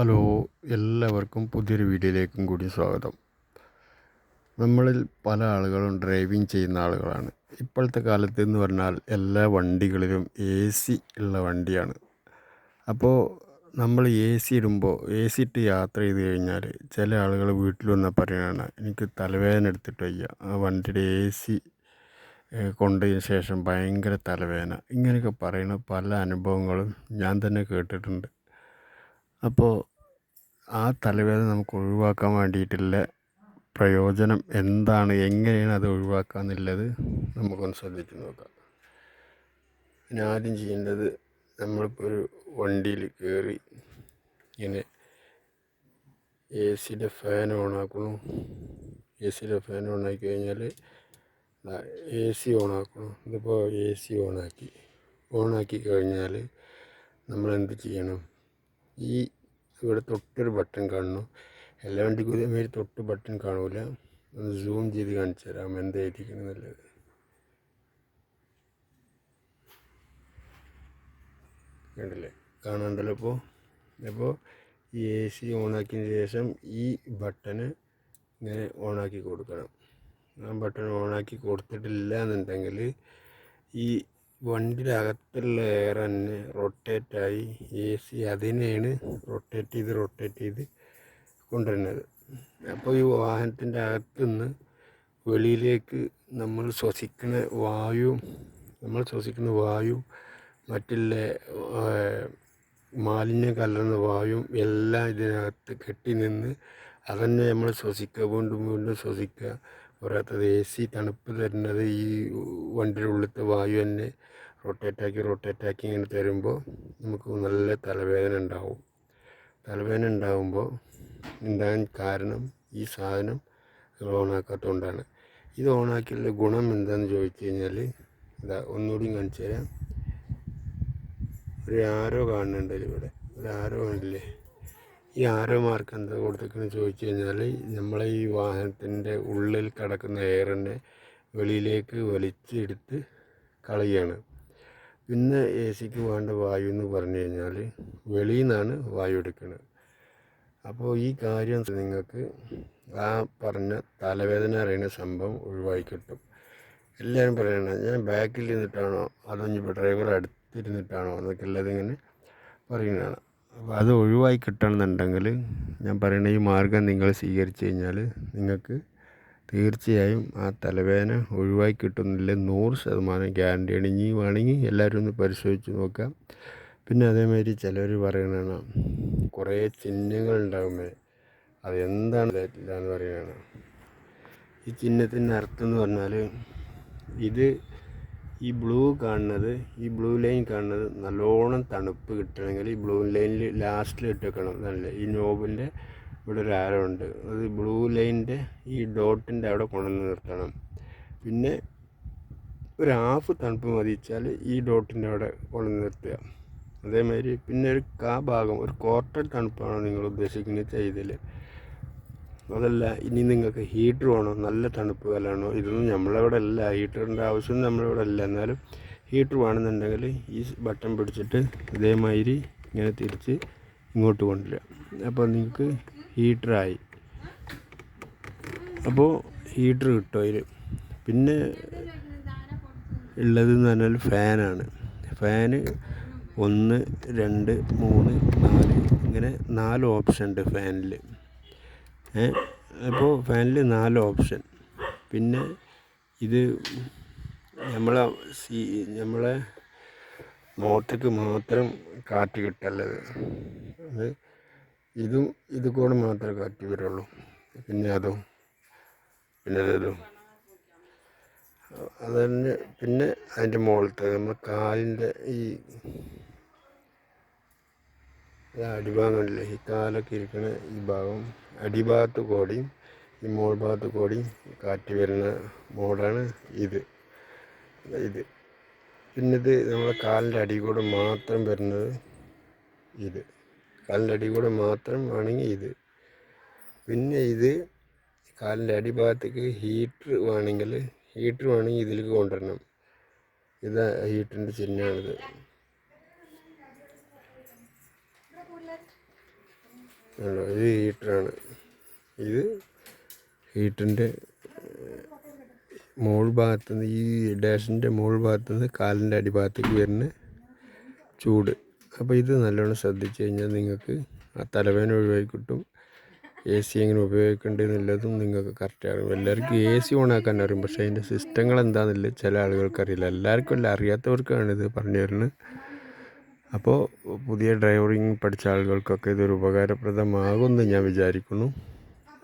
Hello എല്ലാവർക്കും പുതിയൊരു വീഡിയോയിലേക്കും കൂടി സ്വാഗതം. നമ്മളിൽ പല ആളുകളും ഡ്രൈവിംഗ് ചെയ്യുന്ന ആളുകളാണ്. ഇപ്പോഴത്തെ കാലത്ത് എന്ന് പറഞ്ഞാൽ എല്ലാ വണ്ടികളിലും എ സി ഉള്ള വണ്ടിയാണ്. അപ്പോൾ നമ്മൾ എ സി ഇടുമ്പോൾ എ സി ഇട്ട് യാത്ര ചെയ്ത് കഴിഞ്ഞാൽ ചില ആളുകൾ വീട്ടിൽ വന്നാൽ പറയുകയാണ് എനിക്ക് തലവേദന എടുത്തിട്ട് വയ്യ. ആ വണ്ടിയുടെ എ സി കൊണ്ടതിന് ശേഷം ഭയങ്കര തലവേദന. ഇങ്ങനെയൊക്കെ പറയുന്ന പല അനുഭവങ്ങളും ഞാൻ തന്നെ കേട്ടിട്ടുണ്ട്. അപ്പോൾ ആ തലവേദന നമുക്ക് ഒഴിവാക്കാൻ വേണ്ടിയിട്ടുള്ള പ്രയോജനം എന്താണ്? എങ്ങനെയാണ് അത് ഒഴിവാക്കുക എന്നുള്ളത് നമുക്കൊന്ന് ശ്രദ്ധിച്ച് നോക്കാം. പിന്നെ ആദ്യം ചെയ്യേണ്ടത് നമ്മളിപ്പോൾ ഒരു വണ്ടിയിൽ കയറി ഇങ്ങനെ എ സിയുടെ ഫാൻ ഓണാക്കണം എ സിയുടെ ഫാൻ ഓണാക്കി കഴിഞ്ഞാൽ എ സി ഓണാക്കണം ഇതിപ്പോൾ എ സി ഓണാക്കി ഓണാക്കി കഴിഞ്ഞാൽ നമ്മൾ എന്ത് ചെയ്യണം? ഈ ഇവിടെ തൊട്ടൊരു ബട്ടൺ കാണുന്നു. എല്ലാ വണ്ടിക്കും ഇതേമാതിരി തൊട്ട് ബട്ടൺ കാണൂല. ഒന്ന് സൂം ചെയ്ത് കാണിച്ചു തരാം എന്തായിരിക്കണം എന്നുള്ളത് കണ്ടില്ലേ? കാണാണ്ടല്ലോ ഇപ്പോൾ അപ്പോൾ ഈ എ സി ഓണാക്കിയതിന് ശേഷം ഈ ബട്ടണ് ഇങ്ങനെ ഓണാക്കി കൊടുക്കണം. ആ ബട്ടൺ ഓണാക്കി കൊടുത്തിട്ടില്ല എന്നുണ്ടെങ്കിൽ ഈ വണ്ടിയുടെ അകത്തുള്ള എയർ തന്നെ റൊട്ടേറ്റായി എ സി അതിനെയാണ് റൊട്ടേറ്റ് ചെയ്ത് റൊട്ടേറ്റ് ചെയ്ത് കൊണ്ടുവരുന്നത്. അപ്പോൾ ഈ വാഹനത്തിന്റെ അകത്തുനിന്ന് വെളിയിലേക്ക് നമ്മൾ ശ്വസിക്കുന്ന വായു നമ്മൾ ശ്വസിക്കുന്ന വായു മറ്റുള്ള മാലിന്യം കലർന്ന വായും എല്ലാം ഇതിനകത്ത് കെട്ടി നിന്ന് അതന്നെ നമ്മൾ ശ്വസിക്കുക വീണ്ടും വീണ്ടും ശ്വസിക്കുക. പോരാത്തത് എ സി തണുപ്പ് തരുന്നത് ഈ വണ്ടിയുടെ ഉള്ളിലത്തെ വായു തന്നെ റൊട്ടേറ്റാക്കി റൊട്ടേറ്റാക്കി ഇങ്ങനെ തരുമ്പോൾ നമുക്ക് നല്ല തലവേദന ഉണ്ടാവും. തലവേദന ഉണ്ടാകുമ്പോൾ ഉണ്ടാകാൻ കാരണം ഈ സാധനം ഓണാക്കാത്തതുകൊണ്ടാണ്. ഇത് ഓണാക്കിയുള്ള ഗുണം എന്താണെന്ന് ചോദിച്ചു കഴിഞ്ഞാൽ ഇതാ ഒന്നുകൂടി കാണിച്ചു തരാം. ഒരു ആരോ കാണുന്നുണ്ട് ഇവിടെ. ഒരു ആരോ കാണില്ലേ ഈ ആരോ മാർക്ക് എന്താ കൊടുത്തേക്കെന്ന് ചോദിച്ചു കഴിഞ്ഞാൽ നമ്മളെ ഈ വാഹനത്തിന്റെ ഉള്ളിൽ കിടക്കുന്ന എയറിനെ വെളിയിലേക്ക് വലിച്ചെടുത്ത് കളയുകയാണ് പിന്നെ എ സിക്ക് വേണ്ട വായു എന്ന് പറഞ്ഞു കഴിഞ്ഞാൽ വെളിയിൽ നിന്നാണ് വായു എടുക്കുന്നത് അപ്പോൾ ഈ കാര്യം നിങ്ങൾക്ക് ആ പറഞ്ഞ തലവേദന അറിയുന്ന സംഭവം ഒഴിവായി കിട്ടും. എല്ലാവരും പറയണം ഞാൻ ബാക്കിൽ ഇരുന്നിട്ടാണോ അതോ ഇപ്പോൾ ഡ്രൈവർ അടുത്തിരുന്നിട്ടാണോ? എന്നൊക്കെ ഉള്ളത് ഇങ്ങനെ പറയുന്നതാണ്. അത് ഒഴിവായി കിട്ടണമെന്നുണ്ടെങ്കിൽ ഞാൻ പറയുന്ന ഈ മാർഗം നിങ്ങൾ സ്വീകരിച്ചു കഴിഞ്ഞാൽ നിങ്ങൾക്ക് തീർച്ചയായും ആ തലവേദന ഒഴിവായി കിട്ടുന്നില്ല. നൂറ് ശതമാനം ഗ്യാരണ്ടിയാണ്. ഇനി വേണമെങ്കിൽ എല്ലാവരും ഒന്ന് പരിശോധിച്ച് നോക്കാം. പിന്നെ അതേമാതിരി ചിലർ പറയണതാണ് കുറേ ചിഹ്നങ്ങൾ ഉണ്ടാകുമേ അത് എന്താണ് ഇല്ല എന്ന് പറയുകയാണ് ഈ ചിഹ്നത്തിന്റെ അർത്ഥം എന്ന് പറഞ്ഞാൽ ഇത് ഈ ബ്ലൂ കാണുന്നത് ഈ ബ്ലൂ ലൈൻ കാണുന്നത് നല്ലോണം തണുപ്പ് കിട്ടണമെങ്കിൽ ഈ ബ്ലൂ ലൈനിൽ ലാസ്റ്റിൽ ഇട്ടേക്കണം നല്ല ഈ നോബിന്റെ ഇവിടെ ഒരു ആരോ ഉണ്ട്. അത് ബ്ലൂ ലൈനിന്റെ ഈ ഡോട്ടിന്റെ അവിടെ കൊണ്ടുവന്ന് നിർത്തണം. പിന്നെ ഒരു ഹാഫ് തണുപ്പ് മതിച്ചാൽ ഈ ഡോട്ടിന്റെ അവിടെ കൊണ്ടുവന്ന് നിർത്തുക. അതേമാതിരി പിന്നെ ഒരു കാ ഭാഗം ഒരു ക്വാർട്ടർ തണുപ്പാണ് നിങ്ങൾ ഉദ്ദേശിക്കുന്നത് ചെയ്തൽ അതല്ല ഇനി നിങ്ങൾക്ക് ഹീറ്റർ വേണോ? നല്ല തണുപ്പ് കാലമാണോ ഇതൊന്നും നമ്മളിവിടെ അല്ല. ഹീറ്ററിന്റെ ആവശ്യം നമ്മളിവിടെ അല്ല. എന്നാലും ഹീറ്റർ വേണമെന്നുണ്ടെങ്കിൽ ഈ ബട്ടൺ പിടിച്ചിട്ട് ഇതേമാതിരി ഇങ്ങനെ തിരിച്ച് ഇങ്ങോട്ട് കൊണ്ടുവരിക. അപ്പോൾ നിങ്ങൾക്ക് ഹീറ്ററായി അപ്പോൾ ഹീറ്റർ കിട്ടും അതിൽ. പിന്നെ ഉള്ളതെന്ന് പറഞ്ഞാൽ ഫാനാണ് ഫാന് ഒന്ന് രണ്ട് മൂന്ന് നാല് ഇങ്ങനെ നാല് ഓപ്ഷൻ ഉണ്ട് ഫാനിൽ അപ്പോൾ ഫാനിൽ നാല് ഓപ്ഷൻ. പിന്നെ ഇത് നമ്മളെ സീ നമ്മളെ മോട്ടർക്ക് മാത്രം കാറ്റ് കിട്ടല്ലത്. അത് ഇതും ഇത് കൂടെ മാത്രമേ കാറ്റ് വരുള്ളൂ. പിന്നെ അതും പിന്നെ ഇതും അതന്നെ പിന്നെ അതിന്റെ മുകളിലത്തെ നമ്മൾ കാലിന്റെ ഈ അടിഭാഗമില്ലേ? ഈ കാലൊക്കെ ഇരിക്കുന്ന ഈ ഭാഗം. അടിഭാഗത്ത് കൂടിയും ഈ മോൾ ഭാഗത്ത് കൂടിയും കാറ്റ് വരുന്ന മോഡാണ് ഇത്. ഇത്. പിന്നെ ഇത് നമ്മളെ കാലിന്റെ അടി കൂടെ മാത്രം വരുന്നത് ഇത്. കാലിന്റെ അടി കൂടെ മാത്രം വേണമെങ്കിൽ ഇത്. പിന്നെ ഇത് കാലിന്റെ അടിഭാഗത്തേക്ക് ഹീറ്റർ വേണമെങ്കിൽ ഹീറ്റർ വേണമെങ്കിൽ ഇതിലേക്ക് കൊണ്ടുവരണം. ഇത് ഹീറ്ററിന്റെ ചിഹ്നമാണിത്. ഇത് ഹീറ്ററാണ്. ഇത് ഹീറ്ററിന്റെ മോൾ ഭാഗത്ത് നിന്ന് ഈ ഡാഷിന്റെ മോൾ ഭാഗത്ത് നിന്ന് കാലിന്റെ അടിഭാഗത്തേക്ക് വരുന്ന ചൂട്. അപ്പോൾ ഇത് നല്ലോണം ശ്രദ്ധിച്ച് കഴിഞ്ഞാൽ നിങ്ങൾക്ക് ആ തലവേദന ഒഴിവാക്കി കിട്ടും. എ സി എങ്ങനെ ഉപയോഗിക്കേണ്ടതെന്നുള്ളതും നിങ്ങൾക്ക് കറക്റ്റ് അറിയും എല്ലാവർക്കും എ സി ഓണാക്കാൻ അറിയും. പക്ഷേ അതിന്റെ സിസ്റ്റങ്ങൾ എന്താണെന്നില്ല ചില ആളുകൾക്കറിയില്ല എല്ലാവർക്കും അല്ല അറിയാത്തവർക്കാണ് ഇത് പറഞ്ഞു തരുന്നത്. അപ്പോൾ പുതിയ ഡ്രൈവറിങ് പഠിച്ച ആളുകൾക്കൊക്കെ ഇതൊരു ഉപകാരപ്രദമാകുമെന്ന് ഞാൻ വിചാരിക്കുന്നു.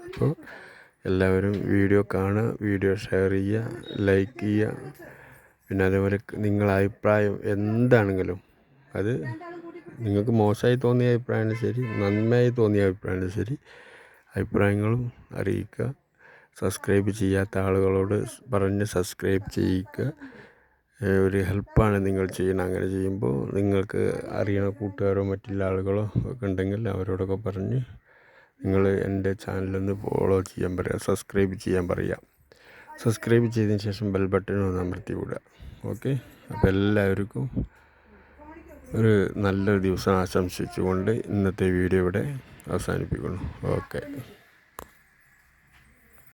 അപ്പോൾ എല്ലാവരും വീഡിയോ കാണുക വീഡിയോ ഷെയർ ചെയ്യുക ലൈക്ക് ചെയ്യുക. പിന്നെ അതേപോലെ നിങ്ങളുടെ അഭിപ്രായം എന്താണെങ്കിലും അത് നിങ്ങൾക്ക് മോശമായി തോന്നിയ അഭിപ്രായം ശരി നന്മയായി തോന്നിയ അഭിപ്രായം ശരി. അഭിപ്രായങ്ങളും അറിയിക്കുക സബ്സ്ക്രൈബ് ചെയ്യാത്ത ആളുകളോട് പറഞ്ഞ് സബ്സ്ക്രൈബ് ചെയ്യിക്കുക ഒരു ഹെൽപ്പാണ് നിങ്ങൾ ചെയ്യുന്നത് അങ്ങനെ ചെയ്യുമ്പോൾ നിങ്ങൾക്ക് അറിയണ കൂട്ടുകാരോ മറ്റുള്ള ആളുകളോ ഒക്കെ ഉണ്ടെങ്കിൽ അവരോടൊക്കെ പറഞ്ഞ് നിങ്ങൾ എന്റെ ചാനലൊന്ന് ഫോളോ ചെയ്യാൻ പറയുക സബ്സ്ക്രൈബ് ചെയ്യാൻ പറയുക. സബ്സ്ക്രൈബ് ചെയ്തതിന് ശേഷം ബെൽ ബട്ടൺ ഒന്ന് അമർത്തി വിടുക. ഓക്കെ? അപ്പോൾ എല്ലാവർക്കും ഒരു നല്ലൊരു ദിവസം ആശംസിച്ചുകൊണ്ട് ഇന്നത്തെ വീഡിയോ ഇവിടെ അവസാനിപ്പിക്കുന്നു. ഓക്കെ.